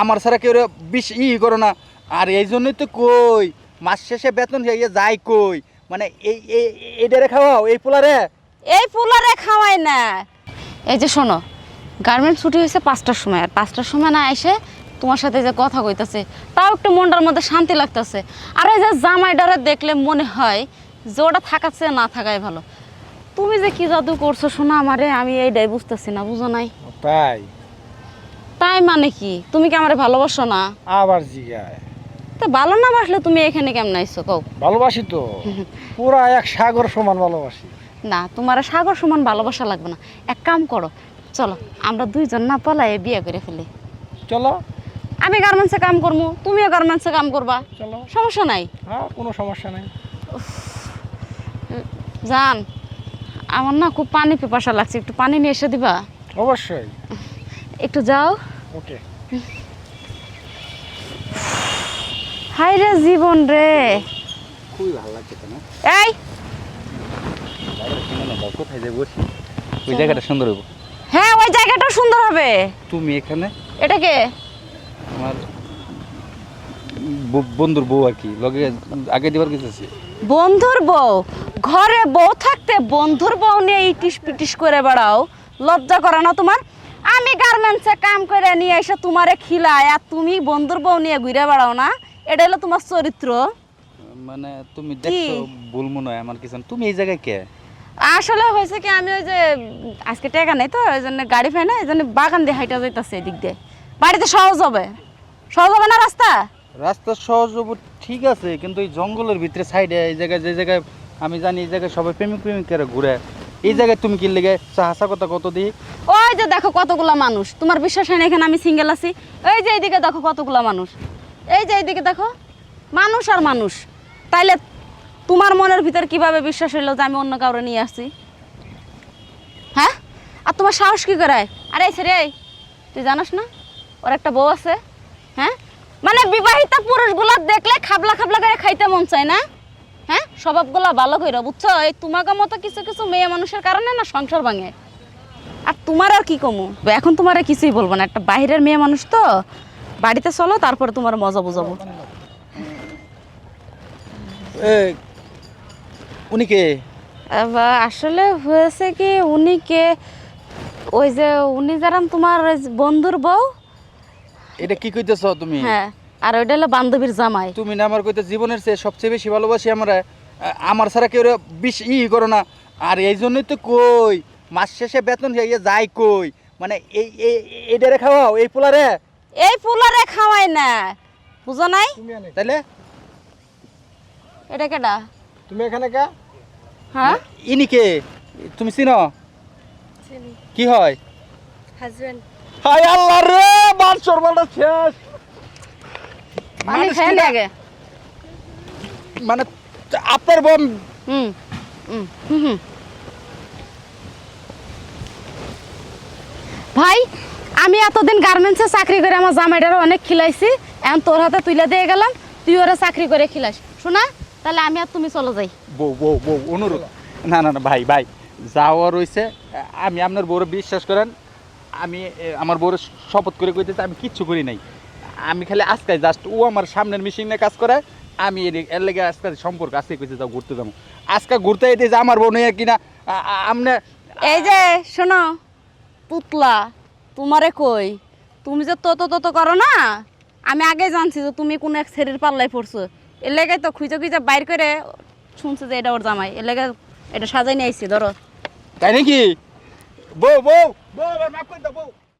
আমার ছাড়া কেউ বিশ ই করো না। আর এই জন্যই তো কই মাস শেষে বেতন হয়ে যায় কই? মানে এই এই এটারে খাওয়াও এই পোলারে? এই ফুলারে খাওয়াই না। এই যে শোনো গার্মেন্ট ছুটি হয়েছে পাঁচটার সময় আর পাঁচটার সময় না এসে তোমার সাথে যে কথা কইতাছে তাও একটু মনটার মধ্যে শান্তি লাগতেছে। আর এই যে জামাইডারে দেখলে মনে হয় যে ওটা থাকাচ্ছে না থাকাই ভালো। তুমি যে কি জাদু করছ শোনা আমারে আমি এইটাই বুঝতেছি না বুঝো নাই? তাই? তাই মানে কি? তুমি কি আমারে ভালোবাসো না? আবার জিগায়। তা ভালো না বাসলে তুমি এখানে কেমন আইছো কও? ভালোবাসি তো। পুরা এক সাগর সমান ভালোবাসি। না তোমার সাগর সমান ভালোবাসা লাগবে না। এক কাম করো চলো আমরা দুইজন না পালাই বিয়ে করে ফেলি। চলো। আমি গার্মেন্টসে কাম করব তুমিও গার্মেন্টসে কাম করবা। চলো। সমস্যা নাই? হ্যাঁ কোনো সমস্যা নেই। জান আমার না খুব পানি পিপাসা লাগছে। একটু পানি নিয়ে এসে দিবা? অবশ্যই। একটু যাও। ওকে। হাই রে জীবন রে। খুবই ভালো লাগছে তো না? এই! কোথায় যাই বসি? ওই জায়গাটা সুন্দর হইব। হ্যাঁ ওই জায়গাটাও সুন্দর হবে। তুমি এখানে? এটা কে? আমার বন্ধুর বউ আর কি। লগে আগে দিবার আছে বন্ধুর বউ? ঘরে বউ থাকতে বন্ধুর বউ নিয়ে ইটিস পিটিস করে বেড়াও। লজ্জা করে না তোমার? আমি গার্মেন্টসে কাম করে নিয়ে এসে তোমারে খিলায় আর তুমি বন্ধুর বউ নিয়ে ঘুরে বেড়াও না এটা হলো তোমার চরিত্র। মানে তুমি দেখছ ভুল মনে হয় আমার কিছু তুমি এই জায়গায় কে? আসলে হয়েছে কি আমি ওই যে আজকে টাকা নেই তো ওই জন্য গাড়ি পাই না এই জন্য বাগান দিয়ে হাইটা যাইতেছে এদিক দিয়ে। বাড়িতে সহজ হবে। সহজ হবে না রাস্তা? রাস্তা সহজ হব ঠিক আছে কিন্তু এই জঙ্গলের ভিতরে সাইডে এই জায়গায় যে জায়গায় আমি জানি এই জায়গায় সবাই প্রেমিক প্রেমিকেরা ঘুরে। এই জায়গায় তুমি কি লেগে হাসা কথা কত দিই? ওই যে দেখো কতগুলা মানুষ। তোমার বিশ্বাস হয় না এখানে আমি সিঙ্গেল আছি? এই যে এইদিকে দেখো কতগুলা মানুষ। এই যে এইদিকে দেখো মানুষ আর মানুষ। তাইলে তোমার মনের ভিতর কীভাবে বিশ্বাস হইল যে আমি অন্য কাউরে নিয়ে আসছি? হ্যাঁ? আর তোমার সাহস কি করে? আরে এই এই, তুই জানাস না? ওর একটা বউ আছে হ্যাঁ? মানে বিবাহিত পুরুষগুলো দেখলে খাবলা খাবলা করে খাইতে মন চায় না? হ্যাঁ? স্বভাবগুলো ভালো কইরা বুঝছ? এই তোমাকে মতো কিছু কিছু মেয়ে মানুষের কারণে না সংসার ভাঙে? আর তোমার আর কি কমু? এখন তোমার আর কিছুই বলব না। একটা বাইরের মেয়ে মানুষ তো বাড়িতে চলো তারপরে তোমার মজা বুঝাবো। উনি কে? আসলে হয়েছে কি উনি কে? ওই যে উনি যারা তোমার বন্ধুর বউ। এটা কি কইতেছ তুমি? হ্যাঁ আর ওইটা হলো বান্ধবীর জামাই। তুমি না আমার কইতে জীবনের চেয়ে সবচেয়ে বেশি ভালোবাসি আমরা আমার ছাড়া কেউ বিশ ই করো না। আর এই জন্যই তো কই মাস শেষে বেতন হয়ে যায় কই? মানে এই এই এটারে খাওয়াও? এই পোলারে? এই ফুলারে খাওয়াই না। বুঝো নাই? তাইলে? এটা কেডা? তুমি এখানে কে? হ্যাঁ? ইনি কে? তুমি চিনো? কি হয়? হাজবেন্ড। হাই আল্লাহ রে বানসর বালটা শেষ। মানুষ খাই লাগে মানে আপনার বোন হুম হুম হুম। ভাই আমি এতদিন গার্মেন্টসে চাকরি করে আমার জামাইটারও অনেক খিলাইছি এখন তোর হাতে তুলে দিয়ে গেলাম তুই ওরা চাকরি করে খিলাস। শোনা তাহলে আমি আর তুমি চলো যাই। বউ বউ বউ অনুরোধ। না না না ভাই ভাই যাওয়া রয়েছে আমি আপনার বউরে বিশ্বাস করেন আমি আমার বউরে শপথ করে কইতেছি আমি কিচ্ছু করি নাই। আমি খালি আজকে জাস্ট ও আমার সামনের মেশিনে কাজ করে আমি এর এর লেগে আজকে সম্পর্ক আজকে কইতে যাও ঘুরতে যাব। আজকে ঘুরতে যেতে যে আমার বোন কিনা আমনে এই যে শোনো পুতলা, তোমারে কই? তুমি যে তত তত করো না? আমি আগে জানছি যে তুমি কোন এক ছেড়ের পাল্লায় পড়ছো। এলাকায় তো খুঁজে খুঁজে বাইর করে শুনছে যে এটা ওর জামাই। এলাকায় এটা সাজাই নিয়ে ধরো। তাই নাকি? বউ বউ বউ মাফ করে দাও, বউ।